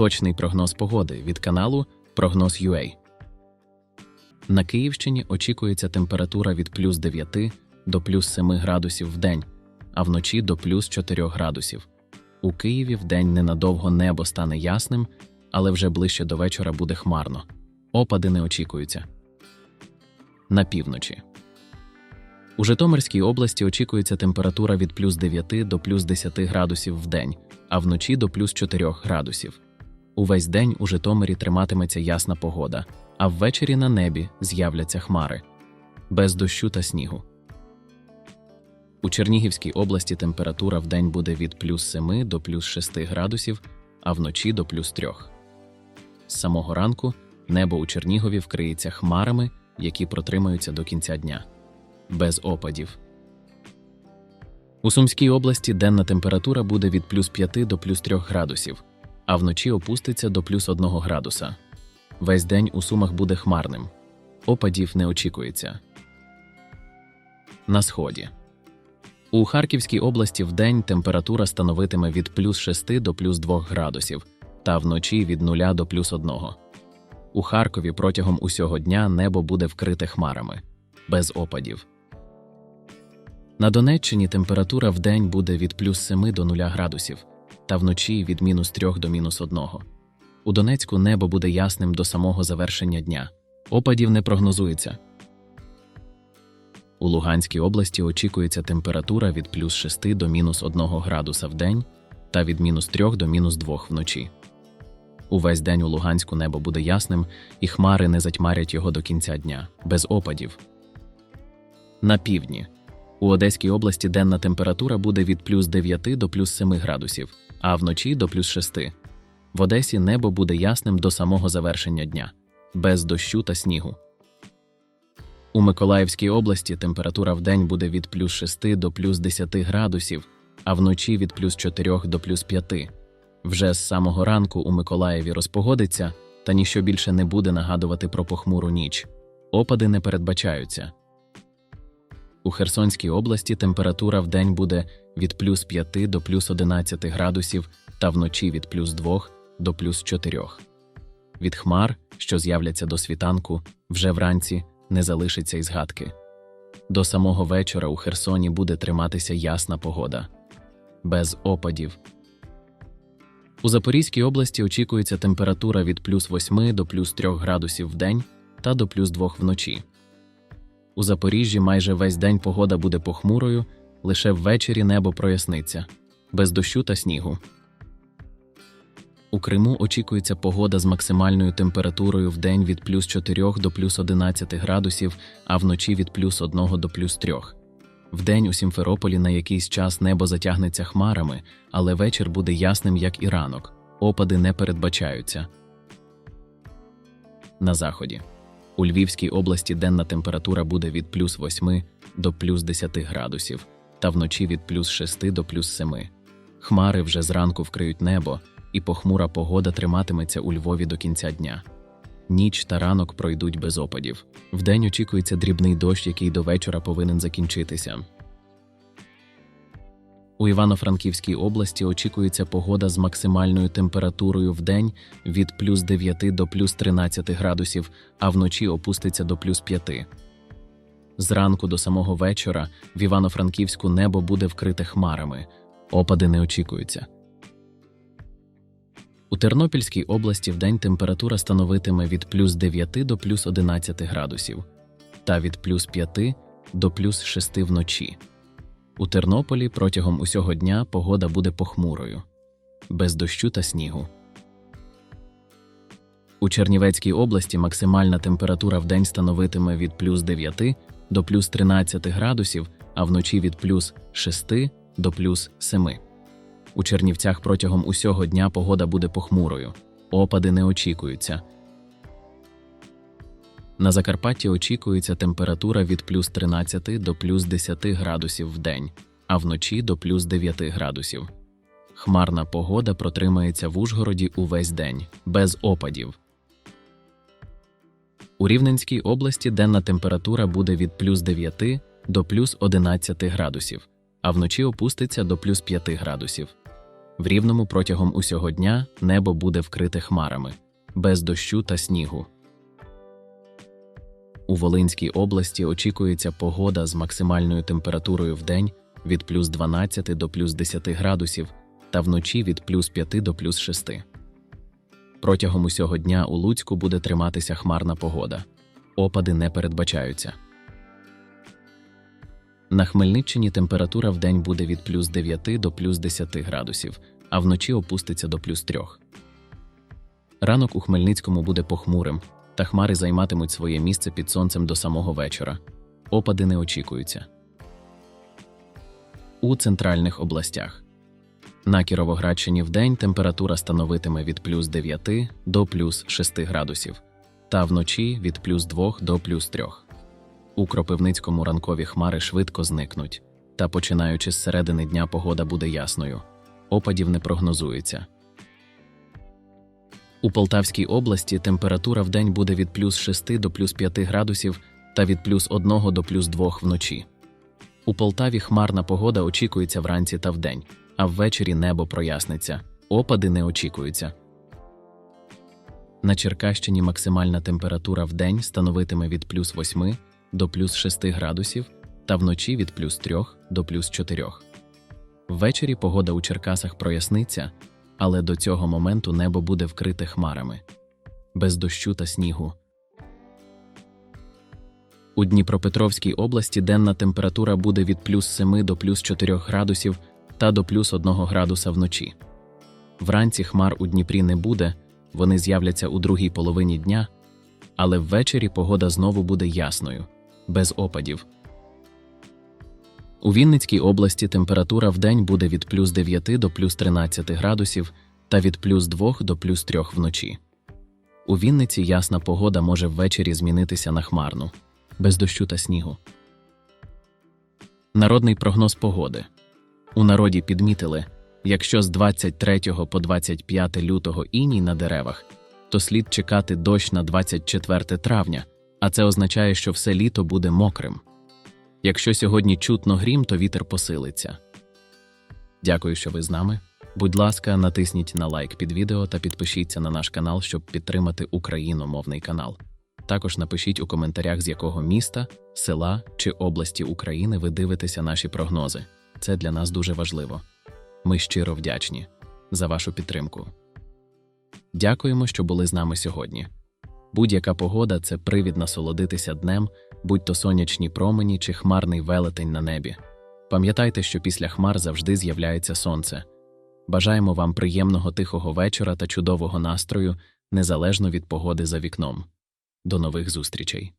Точний прогноз погоди від каналу Прогноз UA. На Київщині очікується температура від плюс 9 до плюс 7 градусів в день, а вночі до плюс 4 градусів. У Києві вдень ненадовго небо стане ясним, але вже ближче до вечора буде хмарно. Опади не очікуються. На півночі. У Житомирській області очікується температура від плюс 9 до плюс 10 градусів в день, а вночі до плюс 4 градусів. Увесь день у Житомирі триматиметься ясна погода, а ввечері на небі з'являться хмари без дощу та снігу. У Чернігівській області температура в день буде від плюс 7 до плюс 6 градусів, а вночі до плюс 3. З самого ранку небо у Чернігові вкриється хмарами, які протримаються до кінця дня без опадів. У Сумській області денна температура буде від плюс 5 до плюс 3 градусів, а вночі опуститься до плюс 1 градуса. Весь день у Сумах буде хмарним. Опадів не очікується. На сході. У Харківській області вдень температура становитиме від плюс 6 до плюс 2 градусів, та вночі від 0 до плюс 1. У Харкові протягом усього дня небо буде вкрите хмарами, без опадів. На Донеччині температура вдень буде від плюс 7 до 0 градусів, та вночі від мінус 3 до мінус 1. У Донецьку небо буде ясним до самого завершення дня. Опадів не прогнозується. У Луганській області очікується температура від плюс 6 до мінус 1 градуса в день та від мінус 3 до мінус 2 вночі. Увесь день у Луганську небо буде ясним, і хмари не затьмарять його до кінця дня, без опадів. На півдні. У Одеській області денна температура буде від плюс 9 до плюс 7 градусів, а вночі до плюс 6. В Одесі небо буде ясним до самого завершення дня, без дощу та снігу. У Миколаївській області температура в день буде від плюс 6 до плюс 10 градусів, а вночі від плюс 4 до плюс 5. Вже з самого ранку у Миколаєві розпогодиться, та ніщо більше не буде нагадувати про похмуру ніч. Опади не передбачаються. У Херсонській області температура в день буде від плюс 5 до плюс 11 градусів та вночі від плюс 2 до плюс 4. Від хмар, що з'являться до світанку, вже вранці не залишиться й згадки. До самого вечора у Херсоні буде триматися ясна погода. Без опадів. У Запорізькій області очікується температура від плюс 8 до плюс 3 градусів в день та до плюс 2 вночі. У Запоріжжі майже весь день погода буде похмурою, лише ввечері небо проясниться, без дощу та снігу. У Криму очікується погода з максимальною температурою в день від плюс 4 до плюс 11 градусів, а вночі від плюс 1 до плюс 3. Вдень у Сімферополі на якийсь час небо затягнеться хмарами, але вечір буде ясним, як і ранок. Опади не передбачаються. На заході. У Львівській області денна температура буде від плюс 8 до плюс 10 градусів, та вночі від плюс 6 до плюс 7. Хмари вже зранку вкриють небо, і похмура погода триматиметься у Львові до кінця дня. Ніч та ранок пройдуть без опадів. Вдень очікується дрібний дощ, який до вечора повинен закінчитися. У Івано-Франківській області очікується погода з максимальною температурою в день від плюс 9 до плюс 13 градусів, а вночі опуститься до плюс 5. Зранку до самого вечора в Івано-Франківську небо буде вкрите хмарами, опади не очікуються. У Тернопільській області вдень температура становитиме від плюс 9 до плюс 11 градусів та від плюс 5 до плюс 6 вночі. У Тернополі протягом усього дня погода буде похмурою, без дощу та снігу. У Чернівецькій області максимальна температура в день становитиме від плюс 9 до плюс 13 градусів, а вночі від плюс 6 до плюс 7. У Чернівцях протягом усього дня погода буде похмурою, опади не очікуються. На Закарпатті очікується температура від плюс 13 до плюс 10 градусів в день, а вночі до плюс 9 градусів. Хмарна погода протримається в Ужгороді увесь день, без опадів. У Рівненській області денна температура буде від плюс 9 до плюс 11 градусів, а вночі опуститься до плюс 5 градусів. В рівному протягом усього дня небо буде вкрите хмарами, без дощу та снігу. У Волинській області очікується погода з максимальною температурою в день від плюс 12 до плюс 10 градусів та вночі від плюс 5 до плюс 6. Протягом усього дня у Луцьку буде триматися хмарна погода. Опади не передбачаються. На Хмельниччині температура в день буде від плюс 9 до плюс 10 градусів, а вночі опуститься до плюс 3. Ранок у Хмельницькому буде похмурим, та хмари займатимуть своє місце під сонцем до самого вечора. Опади не очікуються. У центральних областях. На Кіровоградщині вдень температура становитиме від плюс 9 до плюс 6 градусів, та вночі від плюс 2 до плюс 3. У Кропивницькому ранкові хмари швидко зникнуть, та починаючи з середини дня погода буде ясною. Опадів не прогнозується. У Полтавській області температура вдень буде від плюс 6 до плюс 5 градусів та від плюс 1 до плюс 2 вночі. У Полтаві хмарна погода очікується вранці та вдень, а ввечері небо проясниться. Опади не очікуються. На Черкащині максимальна температура в день становитиме від плюс 8 до плюс 6 градусів та вночі від плюс 3 до плюс 4. Ввечері погода у Черкасах проясниться, але до цього моменту небо буде вкрите хмарами, без дощу та снігу. У Дніпропетровській області денна температура буде від плюс 7 до плюс 4 градусів та до плюс 1 градуса вночі. Вранці хмар у Дніпрі не буде, вони з'являться у другій половині дня, але ввечері погода знову буде ясною, без опадів. У Вінницькій області температура в день буде від плюс 9 до плюс 13 градусів та від плюс 2 до плюс 3 вночі. У Вінниці ясна погода може ввечері змінитися на хмарну, без дощу та снігу. Народний прогноз погоди. У народі підмітили, якщо з 23 по 25 лютого іній на деревах, то слід чекати дощ на 24 травня, а це означає, що все літо буде мокрим. Якщо сьогодні чутно грім, то вітер посилиться. Дякую, що ви з нами. Будь ласка, натисніть на лайк під відео та підпишіться на наш канал, щоб підтримати україномовний канал. Також напишіть у коментарях, з якого міста, села чи області України ви дивитеся наші прогнози. Це для нас дуже важливо. Ми щиро вдячні за вашу підтримку. Дякуємо, що були з нами сьогодні. Будь-яка погода це привід насолодитися днем, будь то сонячні промені чи хмарний велетень на небі. Пам'ятайте, що після хмар завжди з'являється сонце. Бажаємо вам приємного тихого вечора та чудового настрою, незалежно від погоди за вікном. До нових зустрічей!